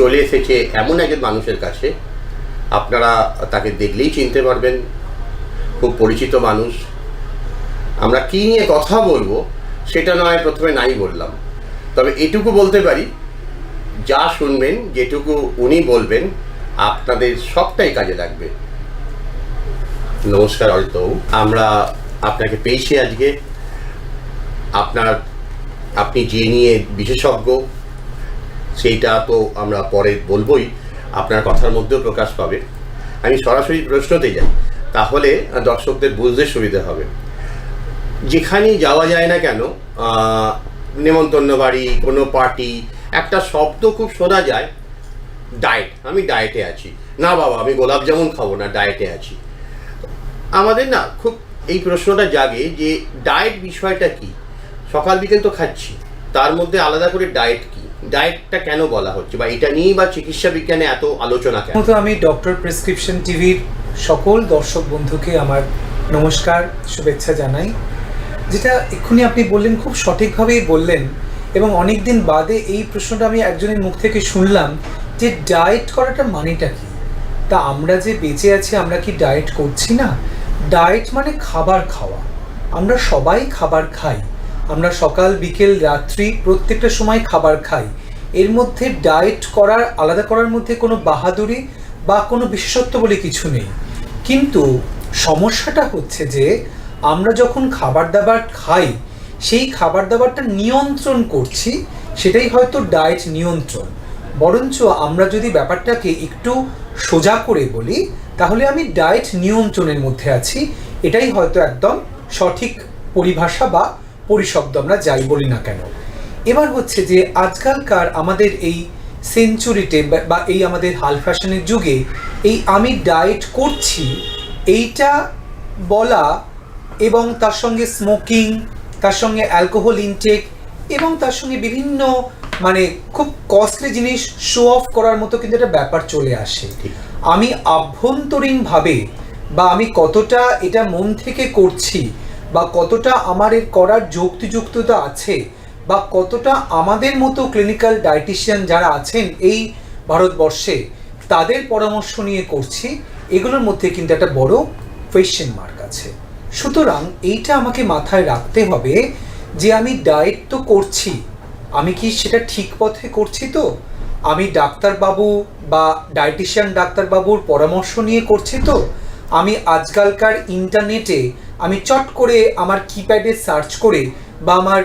চলে এসেছে এমন একজন মানুষের কাছে, আপনারা তাকে দেখলেই চিনতে পারবেন। খুব পরিচিত মানুষ। আমরা কী নিয়ে কথা বলব সেটা নয়, প্রথমে নাই বললাম। তবে এটুকু বলতে পারি, যা শুনবেন, যেটুকু উনি বলবেন, আপনাদের সবটাই কাজে লাগবে। নমস্কার অল্প আমরা আপনাকে পেয়েছি আজকে। আপনার, আপনি যে নিয়ে বিশেষজ্ঞ সেইটা তো আমরা পরে বলবোই, আপনার কথার মধ্যেও প্রকাশ পাবে। আমি সরাসরি প্রশ্নতে যাই, তাহলে দর্শকদের বুঝতে সুবিধা হবে। যেখানেই যাওয়া যায় না কেন নেমন্তন্ন বাড়ি, কোনো পার্টি, একটা শব্দ খুব শোনা যায় ডায়েট আমি ডায়েটে আছি। না বাবা, আমি গোলাপ জামুন খাব না ডায়েটে আছি। আমাদের না খুব এই প্রশ্নটা জাগে যে ডায়েট বিষয়টা কি? সকাল বিকেল তো খাচ্ছি, তার মধ্যে আলাদা করে ডায়েট কি? ডায়েটটা কেন বলা হচ্ছে? বা এটা নিয়েই বা চিকিৎসা বিজ্ঞানে এত আলোচনা কেন? প্রথমত আমি ডক্টর প্রেসক্রিপশন টিভির সকল দর্শক বন্ধুকে আমার নমস্কার, শুভেচ্ছা জানাই। যেটা এক্ষুনি আপনি বললেন, খুব সঠিকভাবেই বললেন এবং অনেক দিন বাদে এই প্রশ্নটা আমি একজনের মুখ থেকে শুনলাম যে ডায়েট করাটা মানেটা কি? তা আমরা যে বেঁচে আছি, আমরা কি ডায়েট করছি না? ডায়েট মানে খাবার খাওয়া। আমরা সবাই খাবার খাই। আমরা সকাল, বিকেল, রাত্রি প্রত্যেকটা সময় খাবার খাই। এর মধ্যে ডায়েট করার, আলাদা করার মধ্যে কোনো বাহাদুরি বা কোনো বিশেষত্ব বলে কিছু নেই। কিন্তু সমস্যাটা হচ্ছে যে, আমরা যখন খাবার দাবার খাই, সেই খাবার দাবারটা নিয়ন্ত্রণ করছি, সেটাই হয়তো ডায়েট নিয়ন্ত্রণ। বরঞ্চ আমরা যদি ব্যাপারটাকে একটু সোজা করে বলি, তাহলে আমি ডায়েট নিয়ন্ত্রণের মধ্যে আছি। এটাই হয়তো একদম সঠিক পরিভাষা বা পরিশব্দ আমরা যাই বলি না কেন। এবার হচ্ছে যে আজকালকার আমাদের এই সেঞ্চুরিতে বা এই আমাদের হাল ফ্যাশনের যুগে এই আমি ডায়েট করছি এইটা বলা এবং তার সঙ্গে স্মোকিং তার সঙ্গে অ্যালকোহল ইনটেক এবং তার সঙ্গে বিভিন্ন মানে খুব কস্টলি জিনিস শো অফ করার মতো কিন্তু একটা ব্যাপার চলে আসে। আমি আভ্যন্তরীণভাবে বা আমি কতটা এটা মন থেকে করছি বা কতটা আমার এর করার যুক্তিযুক্ততা আছে বা কতটা আমাদের মতো ক্লিনিক্যাল ডায়েটিশিয়ান যারা আছেন এই ভারতবর্ষে, তাদের পরামর্শ নিয়ে করছি। এগুলোর মধ্যে কিন্তু একটা বড় কোয়েশ্চেন মার্ক আছে। সুতরাং এইটা আমাকে মাথায় রাখতে হবে যে আমি ডায়েট তো করছি। আমি কি সেটা ঠিক পথে করছি তো? আমি ডাক্তারবাবু বা ডায়েটিশিয়ান ডাক্তারবাবুর পরামর্শ নিয়ে করছি তো? আমি আজকালকার ইন্টারনেটে আমি চট করে আমার কিপ্যাডে সার্চ করে বা আমার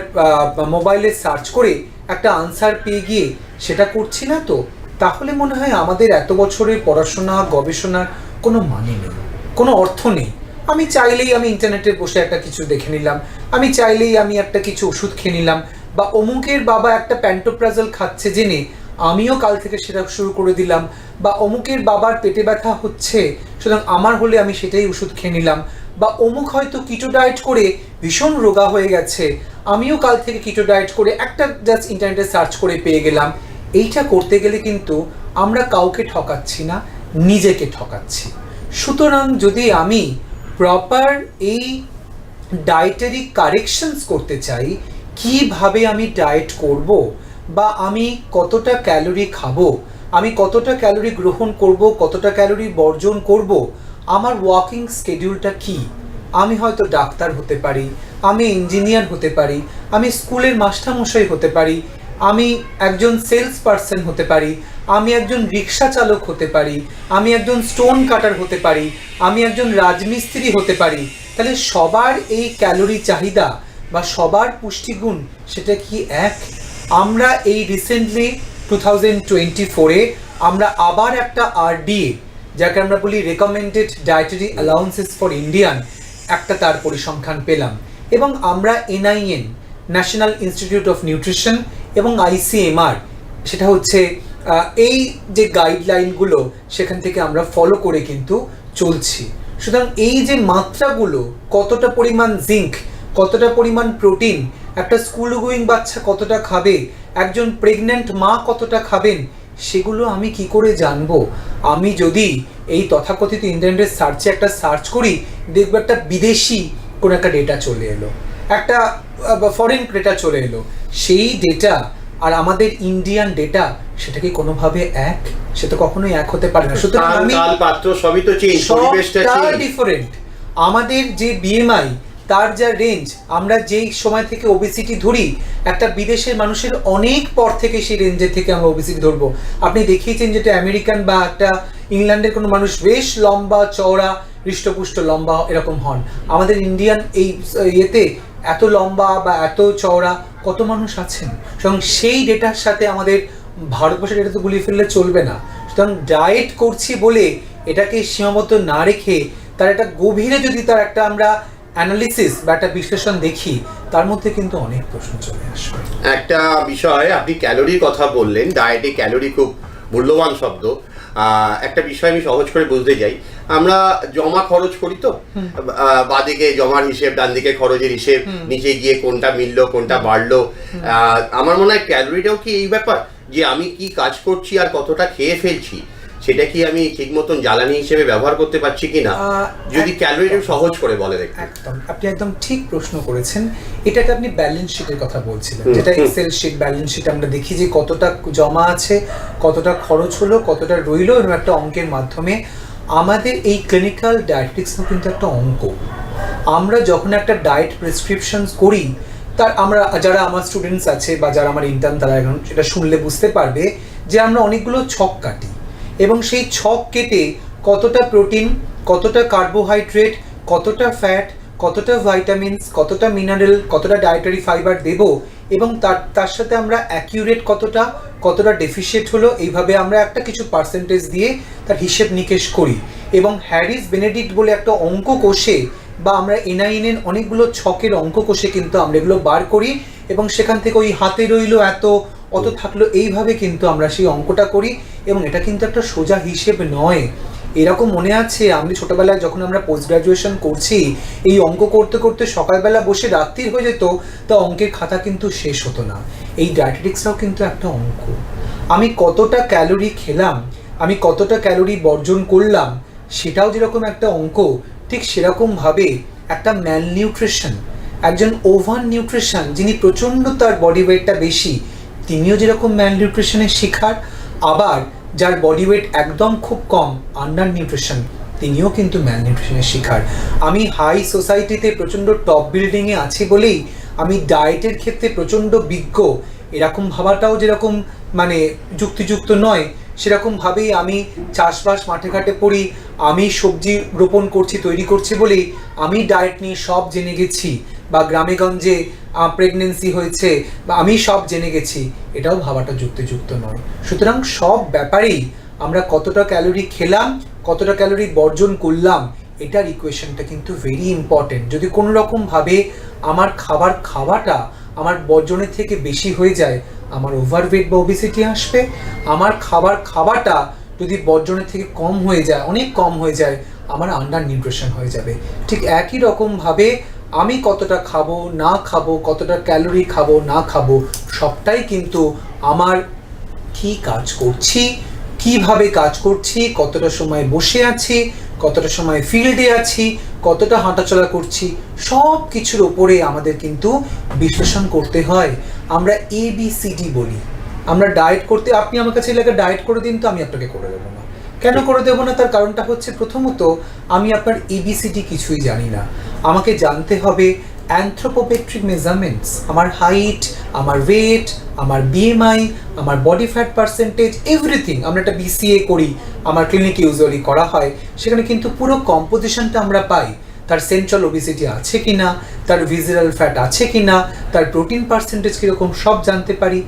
মোবাইলে সার্চ করে একটা আনসার পেয়ে গিয়ে সেটা করছি না তো? তাহলে মনে হয় আমাদের এত বছরের পড়াশোনা, গবেষণার কোনো মানে নেই, কোনো অর্থ নেই। আমি চাইলেই আমি ইন্টারনেটে বসে একটা কিছু দেখে নিলাম, আমি চাইলেই আমি একটা কিছু ওষুধ খেয়ে নিলাম, বা অমুকের বাবা একটা প্যান্টোপ্রাজল খাচ্ছে জেনে আমিও কাল থেকে সেটা শুরু করে দিলাম। বা অমুকের বাবার পেটে ব্যথা হচ্ছে, সুতরাং আমার হলে আমি সেটাই ওষুধ খেয়ে নিলাম। বা অমুক হয়তো কিটো ডায়েট করে ভীষণ রোগা হয়ে গেছে, আমিও কাল থেকে কিটো ডায়েট করে একটা জাস্ট ইন্টারনেটে সার্চ করে পেয়ে গেলাম। এইটা করতে গেলে কিন্তু আমরা কাউকে ঠকাচ্ছি না, নিজেকে ঠকাচ্ছি। সুতরাং যদি আমি প্রপার এই ডায়েটারি কারেকশনস করতে চাই, কীভাবে আমি ডায়েট করব? বা আমি কতটা ক্যালোরি খাব, আমি কতটা ক্যালোরি গ্রহণ করব, কতটা ক্যালোরি বর্জন করব, আমার ওয়াকিং স্কেডিউলটা কি? আমি হয়তো ডাক্তার হতে পারি, আমি ইঞ্জিনিয়ার হতে পারি, আমি স্কুলের মাস্টারমশাই হতে পারি, আমি একজন সেলস পার্সন হতে পারি, আমি একজন রিক্সা চালক হতে পারি, আমি একজন স্টোন কাটার হতে পারি, আমি একজন রাজমিস্ত্রি হতে পারি। তাহলে সবার এই ক্যালোরি চাহিদা বা সবার পুষ্টিগুণ সেটা কি এক? আমরা এই রিসেন্টলি টু থাউজেন্ড টোয়েন্টি ফোরে আমরা আবার একটা আরডিএ যাকে আমরা বলি recommended dietary allowances for Indian একটা তার পরিসংখ্যান পেলাম। এবং আমরা NIN national institute of nutrition এবং আইসিএমআর সেটা হচ্ছে এই যে গাইডলাইনগুলো সেখান থেকে আমরা ফলো করে কিন্তু চলছি। সুতরাং এই যে মাত্রাগুলো, কতটা পরিমাণ জিঙ্ক কতটা পরিমাণ প্রোটিন একটা স্কুল গোয়িং বাচ্চা কতটা খাবে একজন প্রেগন্যান্ট মা কতটা খাবেন সেগুলো আমি কি করে জানব? আমি যদি এই তথাকথিত ইন্টারনেটের সার্চে একটা সার্চ করি দেখব একটা বিদেশি কোনো একটা ডেটা চলে এলো একটা ফরেন ডেটা চলে এলো সেই ডেটা আর আমাদের ইন্ডিয়ান ডেটা সেটা কি কোনোভাবে এক? সে তো কখনোই এক হতে পারে না। সুতরাং আমি পাত্র সবই তো চেঞ্জ পরিবেশটা চেঞ্জ ডিফারেন্ট আমাদের যে বিএমআই তার যা রেঞ্জ আমরা যেই সময় থেকে ওবেসিটি ধরি, একটা বিদেশের মানুষের অনেক পর থেকে সেই রেঞ্জের থেকে আমরা ওবেসিটি ধরবো। আপনি দেখিয়েছেন যেটা আমেরিকান বা একটা ইংল্যান্ডের কোনো মানুষ বেশ লম্বা চওড়া, হৃষ্টপুষ্ট, লম্বা এরকম হন। আমাদের ইন্ডিয়ান এই ইয়েতে এত লম্বা বা এত চওড়া কত মানুষ আছেন? সুতরাং সেই ডেটার সাথে আমাদের ভারতবর্ষের ডেটা তো গুলিয়ে ফেললে চলবে না। সুতরাং ডায়েট করছি বলে এটাকে সীমাবদ্ধ না রেখে তার একটা গভীরে যদি তার একটা আমরা অ্যানালিসিস বা একটা বিশ্লেষণ দেখি তার মধ্যে কিন্তু অনেক প্রশ্ন চলে আসবে। একটা বিষয় আপনি ক্যালোরির কথা বললেন ডায়েটে ক্যালোরি খুব মূল্যবান শব্দ। একটা বিষয় আমি সহজ করে বুঝতে যাই আমরা জমা খরচ করি তো? বাঁদিকে জমার হিসেব ডান দিকে খরচের হিসেব নিচে গিয়ে কোনটা মিললো কোনটা বাড়লো। আহ, আমার মনে হয় ক্যালোরিটাও কি এই ব্যাপার? যে আমি কি কাজ করছি আর কতটা খেয়ে ফেলছি? সেটা কি আমি ঠিক মতন জ্বালানি হিসেবে ব্যবহার করতে পারছি কিনা? আহ, যদি ক্যালোরিটা সহজ করে বলে দেখুন একদম। আপনি একদম ঠিক প্রশ্ন করেছেন। এটাকে আপনি ব্যালেন্স শিটের কথা বলছিলেন। যেটা এক্সেল শিট ব্যালেন্স শিট আমরা দেখি যে কতটা জমা আছে কতটা খরচ হলো কতটা রইল এরকম একটা অঙ্কের মাধ্যমে আমাদের এই ক্লিনিক্যাল ডায়েটিক্সও কিন্তু একটা অঙ্ক। আমরা যখন একটা ডায়েট প্রেসক্রিপশন করি তার আমরা যারা আমার স্টুডেন্টস আছে বা যারা আমার ইন্টার্ন তারা এখন সেটা শুনলে বুঝতে পারবে যে আমরা অনেকগুলো ছক কাটি। এবং সেই ছক কেটে কতটা প্রোটিন, কতটা কার্বোহাইড্রেট, কতটা ফ্যাট, কতটা ভাইটামিনস, কতটা মিনারেল, কতটা ডায়েটারি ফাইবার দেব এবং তার তার সাথে আমরা অ্যাকিউরেট কতটা কতটা ডেফিসিয়েট হলো, এইভাবে আমরা একটা কিছু পার্সেন্টেজ দিয়ে তার হিসেব নিকেশ করি। এবং হ্যারিস বেনেডিক্ট বলে একটা অঙ্ক কোষে বা আমরা এনআইএন অনেকগুলো ছকের অঙ্ক কোষে কিন্তু আমরা এগুলো বার করি এবং সেখান থেকে ওই হাতে রইল এত অত থাকল, এইভাবে কিন্তু আমরা সেই অঙ্কটা করি এবং এটা কিন্তু একটা সোজা হিসেব নয়। এরকম মনে আছে, আমি ছোটবেলায় যখন আমরা পোস্ট গ্রাজুয়েশন করছি, এই অঙ্ক করতে করতে সকালবেলা বসে রাত্রির হয়ে যেত, তা অঙ্কের খাতা কিন্তু শেষ হতো না। এই ডায়েটেটিক্সটাও কিন্তু একটা অঙ্ক। আমি কতটা ক্যালোরি খেলাম, আমি কতটা ক্যালোরি বর্জন করলাম, সেটাও যেরকম একটা অঙ্ক, ঠিক সেরকমভাবে একটা ম্যাল নিউট্রিশন একজন ওভার নিউট্রিশন যিনি প্রচণ্ড তার বডি ওয়েটটা বেশি তিনিও যেরকম ম্যাল নিউট্রিশনের শিকার, আবার যার বডি ওয়েট একদম খুব কম, আন্ডার নিউট্রিশন, তিনিও কিন্তু ম্যাল নিউট্রিশনের শিকার। আমি হাই সোসাইটিতে প্রচণ্ড টপ বিল্ডিংয়ে আছি বলেই আমি ডায়েটের ক্ষেত্রে প্রচণ্ড বিজ্ঞ, এরকম ভাবাটাও যেরকম মানে যুক্তিযুক্ত নয় সেরকমভাবেই আমি চাষবাস মাঠে ঘাটে পড়ি, আমি সবজি রোপণ করছি, তৈরি করছি বলেই আমি ডায়েট নিয়ে সব জেনে গেছি। বা গ্রামেগঞ্জে প্রেগনেন্সি হয়েছে, বা আমি সব জেনে গেছি, এটাও ভাবাটা যুক্তিযুক্ত নয়। সুতরাং সব ব্যাপারেই আমরা কতটা ক্যালোরি খেলাম, কতটা ক্যালোরি বর্জন করলাম, এটার ইকুয়েশনটা কিন্তু ভেরি ইম্পর্টেন্ট যদি কোনো রকমভাবে আমার খাবার খাওয়াটা আমার বর্জনের থেকে বেশি হয়ে যায়, আমার ওভারওয়েট বা ওবিসিটি আসবে, আমার খাবার খাওয়াটা যদি বর্জনের থেকে কম হয়ে যায়, অনেক কম হয়ে যায়, আমার আন্ডার নিউট্রিশন হয়ে যাবে। ঠিক একই রকমভাবে আমি কতটা খাব, না খাব, কতটা ক্যালোরি খাব, না খাব, সবটাই কিন্তু আমার কি কাজ করছি, কীভাবে কাজ করছি, কতটা সময় বসে আছি, কতটা সময় ফিল্ডে আছি, কতটা হাঁটাচলা করছি সব কিছুর ওপরে আমাদের কিন্তু বিশ্লেষণ করতে হয়। আমরা এ বি সি ডি বলি। আমরা ডায়েট করতে, আপনি আমার কাছে এলাকা ডায়েট করে দিন তো আমি আপনাকে করে দেবো না। কেন করে দেবো না? তার কারণটা হচ্ছে প্রথমত আমি আপনার এবিসিডি কিছুই জানি না। আমাকে জানতে হবে অ্যান্থ্রোপোমেট্রিক মেজারমেন্টস আমার হাইট আমার ওয়েট আমার বিএমআই আমার বডি ফ্যাট পার্সেন্টেজ এভরিথিং আমরা একটা বিসিএ করি, আমার ক্লিনিক ইউজুয়ালি করা হয়, সেখানে কিন্তু পুরো কম্পোজিশনটা আমরা পাই, তার সেন্ট্রাল ওবিসিটি আছে কি না তার ভিজিরাল ফ্যাট আছে কি না তার প্রোটিন পার্সেন্টেজ কীরকম সব জানতে পারি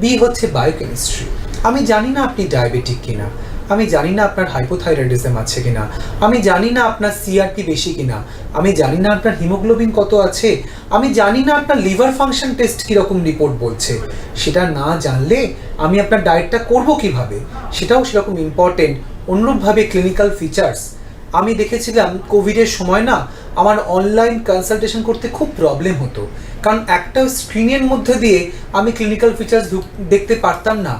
বি হচ্ছে বায়োকেমিস্ট্রি আমি জানি না আপনি ডায়াবেটিক কিনা। আমি জানি না আপনার হাইপোথাইরয়েডিজম আছে কিনা। আমি জানি না আপনার সিআরপি বেশি কিনা। আমি জানি না আপনার হিমোগ্লোবিন কত আছে। আমি জানি না আপনার লিভার ফাংশন টেস্ট কীরকম রিপোর্ট বলছে। সেটা না জানলে আমি আপনার ডায়েটটা করব কীভাবে? সেটাও সেরকম ইম্পর্টেন্ট অনুরূপভাবে ক্লিনিক্যাল ফিচার্স আমি দেখেছিলাম কোভিডের সময় না, আমার অনলাইন কনসালটেশন করতে খুব প্রবলেম হতো। কারণ একটা স্ক্রিনের মধ্যে দিয়ে আমি ক্লিনিক্যাল ফিচার্স দেখতে পারতাম না।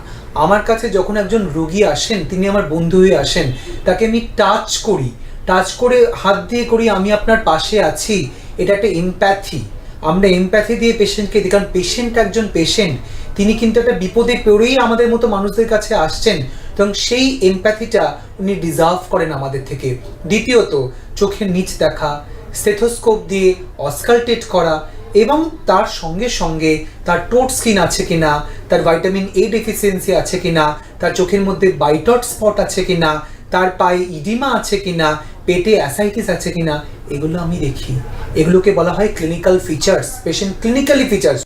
আমার কাছে যখন একজন রোগী আসেন, তিনি আমার বন্ধু হয়ে আসেন, তাকে আমি টাচ করি। টাচ করে, হাত দিয়ে করি, আমি আপনার পাশে আছি। এটা একটা এমপ্যাথি আমরা এমপ্যাথি দিয়ে পেশেন্টকে দিই কারণ পেশেন্ট একজন পেশেন্ট তিনি কিন্তু একটা বিপদে পড়েই আমাদের মতো মানুষদের কাছে আসছেন। এবং সেই এমপ্যাথিটা উনি ডিজার্ভ করেন আমাদের থেকে। দ্বিতীয়ত, চোখের নিচ দেখা স্টেথোস্কোপ দিয়ে অস্কালটেট করা এবং তার সঙ্গে সঙ্গে তার টোট স্কিন আছে কিনা, তার ভাইটামিন এ ডেফিসিয়েন্সি আছে কিনা, তার চোখের মধ্যে বাইটট স্পট আছে কিনা, তার পায়ে ইডিমা আছে কিনা, পেটে অ্যাসাইটিস আছে কিনা, এগুলো আমি দেখি। এগুলোকে বলা হয় clinical features patient clinically features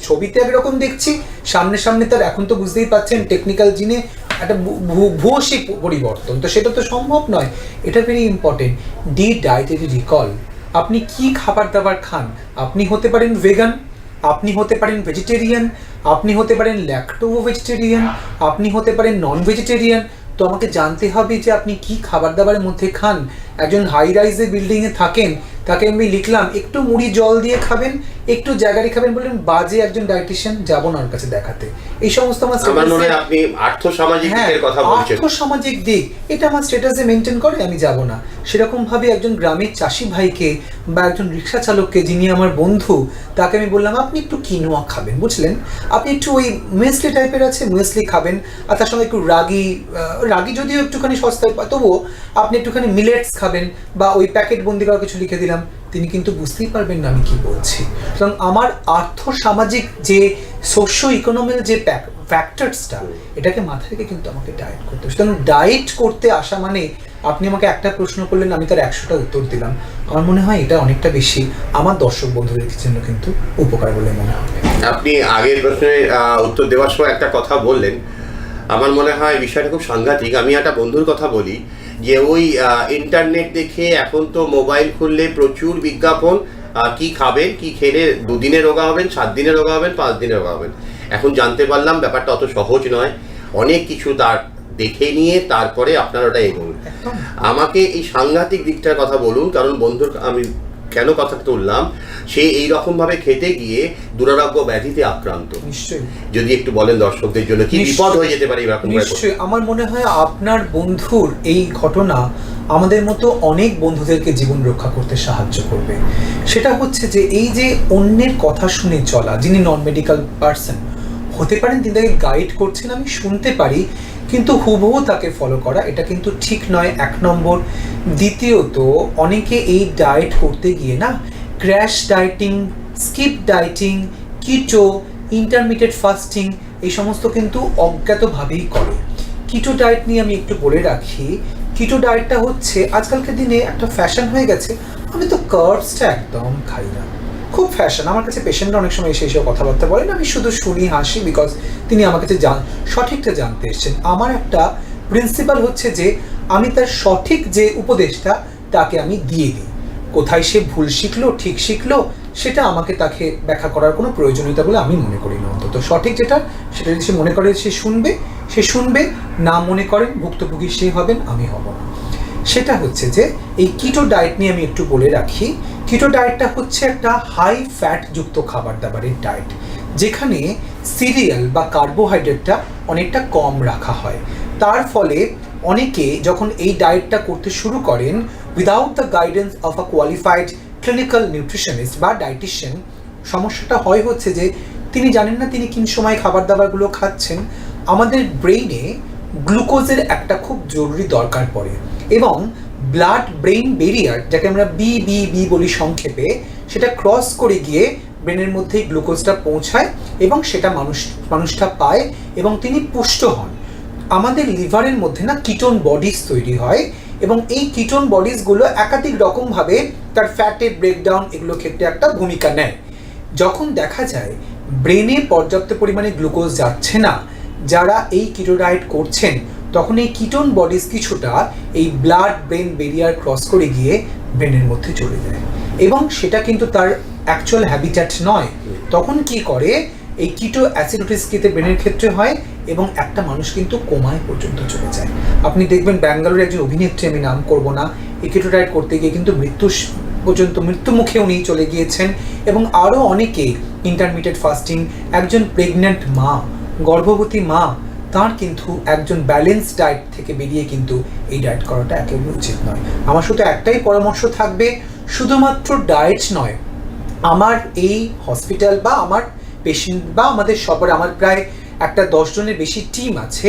ছবিতে একরকম দেখছি, সামনে সামনে তার এখন তো বুঝতেই পাচ্ছেন টেকনিক্যাল জিনে একটা ভূয়সী পরিবর্তন। তো সেটা তো সম্ভব নয়। এটা very important D dietary recall আপনি কি খাবার দাবার খান? আপনি হতে পারেন ভেগান আপনি হতে পারেন ভেজিটেরিয়ান আপনি হতে পারেন ল্যাকটো ভেজিটেরিয়ান আপনি হতে পারেন নন ভেজিটেরিয়ান তো আমাকে জানতে হবে যে আপনি কি খাবার দাবারের মধ্যে খান? একজন হাই রাইজে বিল্ডিংয়ে থাকেন তাকে আমি লিখলাম একটু মুড়ি জল দিয়ে খাবেন একটু জায়গারি খাবেন বললেন বাজে একজন ডায়েটিশিয়ান যাব না ওর কাছে দেখাতে। এই সমস্ত আমার আমার মনে হয় আপনি আর্থ সামাজিক দিকের কথা বলছেন। আর্থসামাজিক দিক। এটা আমার স্ট্যাটাসে মেনটেন করে আমি যাব না। সেরকম ভাবে একজন গ্রামের চাষি ভাইকে বা একজন রিক্সা চালককে যিনি আমার বন্ধু তাকে আমি বললাম আপনি একটু কিনোয়া খাবেন। বুঝলেন? আপনি একটু ওই মুয়েসলি টাইপের আছে মুয়েসলি খাবেন আর তার সঙ্গে একটু রাগি রাগি যদিও একটুখানি সস্তায় তবুও আপনি একটুখানি মিলেটস খাবেন বা ওই প্যাকেট বন্দি করা কিছু লিখে দিলাম তিনি কিন্তু বুঝতেই পারবেন না আমি কি বলছি। সুতরাং আমার আর্থ সামাজিক যে সোশ্য ইকোনমিক যে ফ্যাক্টরসটা এটাকে মাথায় রেখে কিন্তু আমাকে ডায়েট করতে হবে। সুতরাং ডায়েট করতে আসা মানে আপনি আমাকে একটা প্রশ্ন করলেন, আমি তার একশোটা উত্তর দিলাম। আমার মনে হয় এটা অনেকটা বেশি আমার দর্শক বন্ধুদের জন্য কিন্তু উপকার বলে মনে হয়। আপনি আগের প্রশ্নের উত্তর দেওয়ার সময় একটা কথা বললেন। আমার মনে হয় বিষয়টা খুব সাংঘাতিক। আমি একটা বন্ধুর কথা বলি। যে ওই ইন্টারনেট দেখে এখন তো মোবাইল খুললে প্রচুর বিজ্ঞাপন কি খাবেন কি খেলে দুদিনে রোগা হবেন সাত দিনে রোগা হবেন পাঁচ দিনে রোগা হবেন। এখন জানতে পারলাম ব্যাপারটা অত সহজ নয়। অনেক কিছু তার দেখে নিয়ে তারপরে আপনার ওটা এগোন আমাকে এই সাংঘাতিক দিকটার কথা বলুন কারণ বন্ধুর আমি কেন কথা তুললাম? সে এই রকম ভাবে খেতে গিয়ে দুরারোগ্য ব্যাধিতে আক্রান্ত। নিশ্চয়ই। যদি একটু বলেন দর্শকদের জন্য কি বিপদ হয়ে যেতে পারে এরকম নিশ্চয়ই। আমার মনে হয় আপনার বন্ধুর এই ঘটনা আমাদের মতো অনেক বন্ধুদেরকে জীবন রক্ষা করতে সাহায্য করবে। সেটা হচ্ছে যে এই যে অন্যের কথা শুনে চলা যিনি নন মেডিকেল পার্সন হতে পারেন তিনি তাকে গাইড করছেন আমি শুনতে পারি কিন্তু হুবহু তাকে ফলো করা, এটা কিন্তু ঠিক নয়, এক নম্বর। দ্বিতীয়ত, অনেকে এই ডায়েট করতে গিয়ে না crash dieting skip dieting keto intermediate fasting এই সমস্ত কিন্তু অজ্ঞাতভাবেই করে। কিটো ডায়েট নিয়ে আমি একটু বলে রাখি কিটো ডায়েটটা হচ্ছে, আজকালকার দিনে একটা ফ্যাশন হয়ে গেছে, আমি তো কার্বসটা একদম খাই না। খুব ফ্যাশন আমার কাছে পেশেন্টরা অনেক সময় এসে এসে কথাবার্তা বলেন। আমি শুধু শুনি হাসি বিকজ তিনি আমার কাছে জান, সঠিকটা জানতে এসেছেন। আমার একটা প্রিন্সিপাল হচ্ছে যে, আমি তার সঠিক যে উপদেশটা তাকে আমি দিয়ে দিই। কোথায় সে ভুল শিখলো, ঠিক শিখলো, সেটা আমাকে তাকে ব্যাখ্যা করার কোনো প্রয়োজনীয়তা বলে আমি মনে করি না অন্তত। সঠিক যেটা, সেটা যদি সে মনে করে সে শুনবে সে শুনবে, না মনে করেন, ভুক্তভোগী সে হবেন, আমি হব না। সেটা হচ্ছে যে এই কিটো ডায়েট নিয়ে আমি একটু বলে রাখি কিটো ডায়েটটা হচ্ছে একটা হাই ফ্যাট যুক্ত খাবার দাবারের ডায়েট যেখানে সিরিয়াল বা কার্বোহাইড্রেটটা অনেকটা কম রাখা হয়। তার ফলে অনেকে যখন এই ডায়েটটা করতে শুরু করেন without the guidance of a qualified clinical nutritionist বা ডায়েটিশিয়ান সমস্যাটা হয় হচ্ছে যে তিনি জানেন না তিনি কোন সময় খাবার দাবারগুলো খাচ্ছেন, আমাদের ব্রেইনে গ্লুকোজের একটা খুব জরুরি দরকার পড়ে। এবং ব্লাড ব্রেইন বেরিয়ার যাকে আমরা বি বি বি বলি সংক্ষেপে, সেটা ক্রস করে গিয়ে ব্রেনের মধ্যে গ্লুকোজটা পৌঁছায় এবং সেটা মানুষ, মানুষটা পায় এবং তিনি পুষ্ট হন। আমাদের লিভারের মধ্যে না কিটোন বডিজ তৈরি হয় এবং এই কিটোন বডিজগুলো একাধিক রকমভাবে তার ফ্যাটের ব্রেকডাউন এগুলো ক্ষেত্রে একটা ভূমিকা নেয়। যখন দেখা যায় ব্রেনে পর্যাপ্ত পরিমাণে গ্লুকোজ যাচ্ছে না, যারা এই কিটো ডায়েট করছেন তখন এই কিটোন বডিজ কিছুটা এই ব্লাড ব্রেন বেরিয়ার ক্রস করে গিয়ে ব্রেনের মধ্যে চলে যায়। এবং সেটা কিন্তু তার অ্যাকচুয়াল হ্যাবিট্যাট নয়। তখন কি করে? এই কিটো অ্যাসিডোটিস কেতে ব্রেনের ক্ষেত্রে হয় এবং একটা মানুষ কিন্তু কোমায় পর্যন্ত চলে যায়। আপনি দেখবেন ব্যাঙ্গালোরের একজন অভিনেত্রী, আমি নাম করব না, এই কিটো ডায়েট করতে গিয়ে কিন্তু মৃত্যু পর্যন্ত মৃত্যু মুখে উনি চলে গিয়েছেন এবং আরও অনেকে ইন্টারমিডিয়েট ফাস্টিং একজন প্রেগন্যান্ট মা, গর্ভবতী মা তার কিন্তু একজন ব্যালেন্স ডায়েট থেকে বেরিয়ে কিন্তু এই ডায়েট করাটা একেবারে উচিত নয়। আমার শুধু একটাই পরামর্শ থাকবে, শুধুমাত্র ডায়েট নয়, আমার এই হসপিটাল বা আমার পেশেন্ট বা আমাদের সবার, আমার প্রায় একটা দশ জনের বেশি টিম আছে,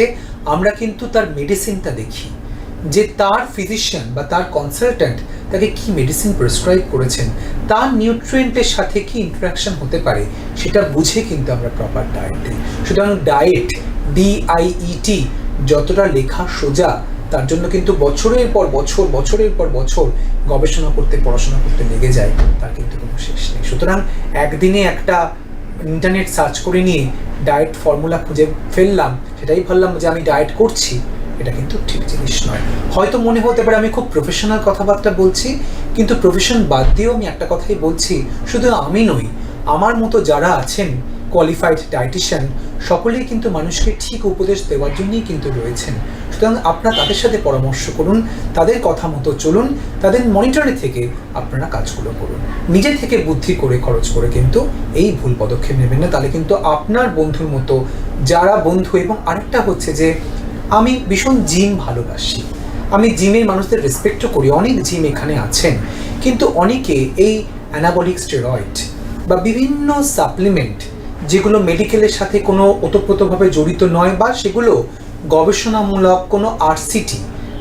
আমরা কিন্তু তার মেডিসিনটা দেখি। যে তার ফিজিশিয়ান বা তার কনসালট্যান্ট তাকে কি মেডিসিন প্রেসক্রাইব করেছেন, তার নিউট্রিয়েন্টের সাথে কি ইন্টারাকশন হতে পারে, সেটা বুঝে কিন্তু আমরা প্রপার ডায়েট দিই। সুতরাং ডায়েট ডিআইইটি যতটা লেখা সোজা, তার জন্য কিন্তু বছরের পর বছর, বছরের পর বছর গবেষণা করতে, পড়াশোনা করতে লেগে যায়, তার কিন্তু কোনো শেষ নেই। সুতরাং একদিনে একটা ইন্টারনেট সার্চ করে নিয়ে ডায়েট ফর্মুলা খুঁজে ফেললাম, সেটাই ভাবলাম যে আমি ডায়েট করছি, এটা কিন্তু ঠিক জিনিস নয়। হয়তো মনে হতে পারে আমি খুব প্রফেশনাল কথাবার্তা বলছি, কিন্তু প্রফেশন বাদ দিয়েও আমি একটা কথাই বলছি, শুধু আমি নই, আমার মতো যারা আছেন কোয়ালিফাইড ডায়েটিশিয়ান সকলেই কিন্তু মানুষকে ঠিক উপদেশ দেওয়ার জন্যই কিন্তু রয়েছেন। সুতরাং আপনারা তাদের সাথে পরামর্শ করুন, তাদের কথা মতো চলুন, তাদের মনিটরে থেকে আপনারা কাজগুলো করুন। নিজে থেকে বুদ্ধি করে খরচ করে কিন্তু এই ভুল পদক্ষেপ নেবেন না। তাহলে কিন্তু আপনার বন্ধুর মতো যারা বন্ধু এবং আরেকটা হচ্ছে যে, আমি ভীষণ জিম ভালোবাসি। আমি জিমের মানুষদের রেসপেক্টও করি, অনেক জিম এখানে আছেন। কিন্তু অনেকে এই অ্যানাবলিক স্টেরয়েড বা বিভিন্ন সাপ্লিমেন্ট যেগুলো মেডিকেলের সাথে কোনো ওতপ্রোতভাবে জড়িত নয় বা সেগুলো গবেষণামূলক কোনো আরসিটি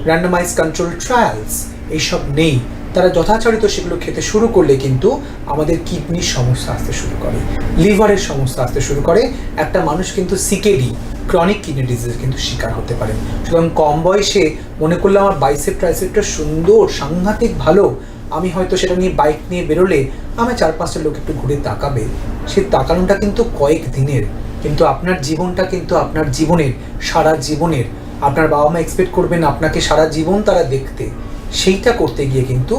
র্যান্ডামাইজ কন্ট্রোল ট্রায়ালস এইসব নেই। তারা যথাচরিত সেগুলো খেতে শুরু করলে কিন্তু আমাদের কিডনির সমস্যা আসতে শুরু করে, লিভারের সমস্যা আসতে শুরু করে। একটা মানুষ কিন্তু সিকেডি ক্রনিক কিডনি ডিজিজের কিন্তু শিকার হতে পারে। সুতরাং কম বয়সে মনে করলে আমার বাইসেপ ট্রাইসেপটা সুন্দর, সাংঘাতিক ভালো আমি হয়তো সেটা নিয়ে বাইক নিয়ে বেরোলে আমার চার পাঁচটা লোক একটু ঘুরে তাকাবে। সে তাকানোটা কিন্তু কয়েক দিনের। কিন্তু আপনার জীবনটা কিন্তু আপনার জীবনের, সারা জীবনের। আপনার বাবা মা এক্সপেক্ট করবেন আপনাকে সারা জীবন তারা দেখতে। সেইটা করতে গিয়ে কিন্তু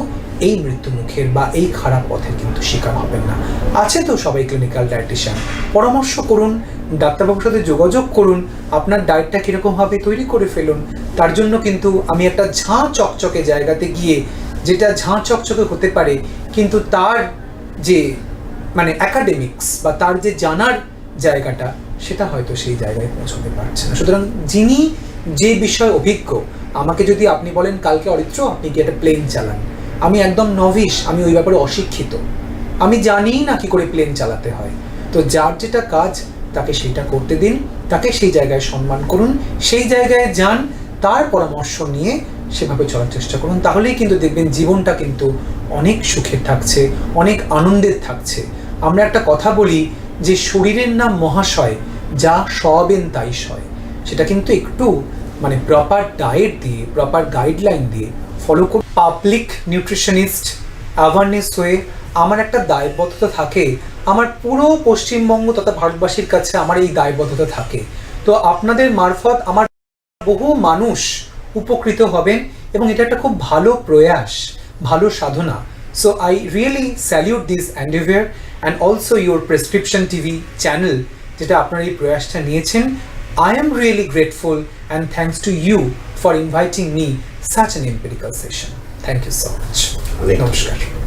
এই মৃত্যুমুখের বা এই খারাপ পথের কিন্তু শিকার হবেন না। আছে তো সবাই ক্লিনিক্যাল ডায়েটিশিয়ান পরামর্শ করুন, ডাক্তারবাবুর সাথে যোগাযোগ করুন, আপনার ডায়েটটা কীরকমভাবে তৈরি করে ফেলুন। তার জন্য কিন্তু আমি একটা ঝাঁ চকচকে জায়গাতে গিয়ে যেটা ঝাঁ চকচকে হতে পারে, কিন্তু তার যে মানে একাডেমিক্স বা তার যে জানার জায়গাটা, সেটা হয়তো সেই জায়গায় পৌঁছতে পারছে না। সুতরাং যিনি যে বিষয়ে অভিজ্ঞ, আমাকে যদি আপনি বলেন, কালকে অরিত্র, আপনি কি একটা প্লেন চালান। আমি একদম নভিস আমি ওই ব্যাপারে অশিক্ষিত। আমি জানিই না কি করে প্লেন চালাতে হয়। তো যার যেটা কাজ, তাকে সেইটা করতে দিন, তাকে সেই জায়গায় সম্মান করুন, সেই জায়গায় যান, তার পরামর্শ নিয়ে সেভাবে চলার চেষ্টা করুন। তাহলেই কিন্তু দেখবেন জীবনটা কিন্তু অনেক সুখের থাকছে, অনেক আনন্দের থাকছে। আমরা একটা কথা বলি যে শরীরের নাম মহাশয়, যা সবেন তাই সয়। সেটা কিন্তু একটু মানে প্রপার ডায়েট দিয়ে প্রপার গাইডলাইন দিয়ে ফলো করে পাবলিক নিউট্রিশনিস্ট অ্যাওয়ারনেস হয়ে আমার একটা দায়বদ্ধতা থাকে। আমার পুরো পশ্চিমবঙ্গ তথা ভারতবাসীর কাছে আমার এই দায়বদ্ধতা থাকে। তো আপনাদের মারফত আমার বহু মানুষ উপকৃত হবেন এবং এটা একটা খুব ভালো প্রয়াস ভালো সাধনা। So I really salute this endeavour and also your prescription TV channel যেটা আপনার এই প্রয়াসটা নিয়েছেন। I am really grateful and thanks to you for inviting me such an empirical session thank you so much নমস্কার